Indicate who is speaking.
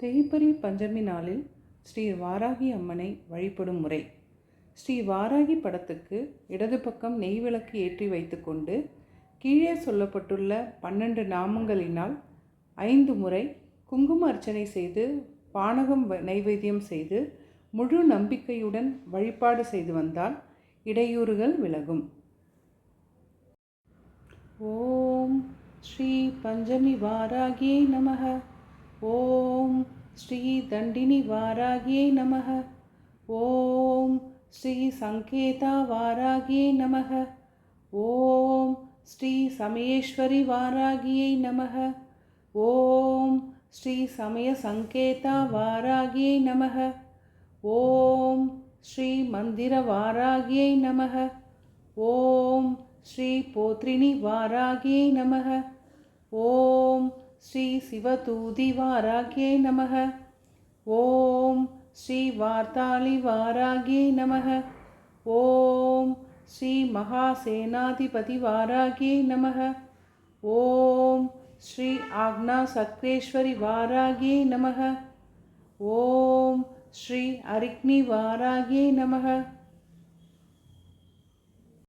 Speaker 1: தேய்பரி பஞ்சமி நாளில் ஸ்ரீ வாராகி அம்மனை வழிபடும் முறை. ஸ்ரீ வாராகி படத்துக்கு இடது பக்கம் நெய் விளக்கு ஏற்றி வைத்துக்கொண்டு கீழே சொல்லப்பட்டுள்ள பன்னெண்டு நாமங்களினால் ஐந்து முறை குங்கும அர்ச்சனை செய்து பானகம் வ- நைவேத்தியம் செய்து முழு நம்பிக்கையுடன் வழிபாடு செய்து வந்தால் இடையூறுகள் விலகும். ஓம் ஸ்ரீ பஞ்சமி வாராகியே நமக. ஓம் ஸ்ரீ தண்டினி வாராகியே நமக. ஓம் ஸ்ரீ சங்கேதா வாராகியே நமக. ஓம் ஸ்ரீ சமயேஸ்வரி வாராகியை நமக. ஓம் ஸ்ரீ சமய சங்கேதா வாராகியை நமக. ஓம் ஸ்ரீ மந்திர வாராகியை நமக. ஓம் ஸ்ரீ போத்ரிணி வாராகியை நமக. ஸ்ரீ சிவதூதி வாராகியே நமக. ஓம் ஸ்ரீ வார்த்தாளி வாராகியே நமக. ஓம் ஸ்ரீ மகாசேனாதிபதி வாராகியே நமக. ஓம் ஸ்ரீ ஆக்னா சக்ரேஸ்வரி வாராகியே நமக. ஓம் ஸ்ரீ அரிக்னி வாராகியே நமக.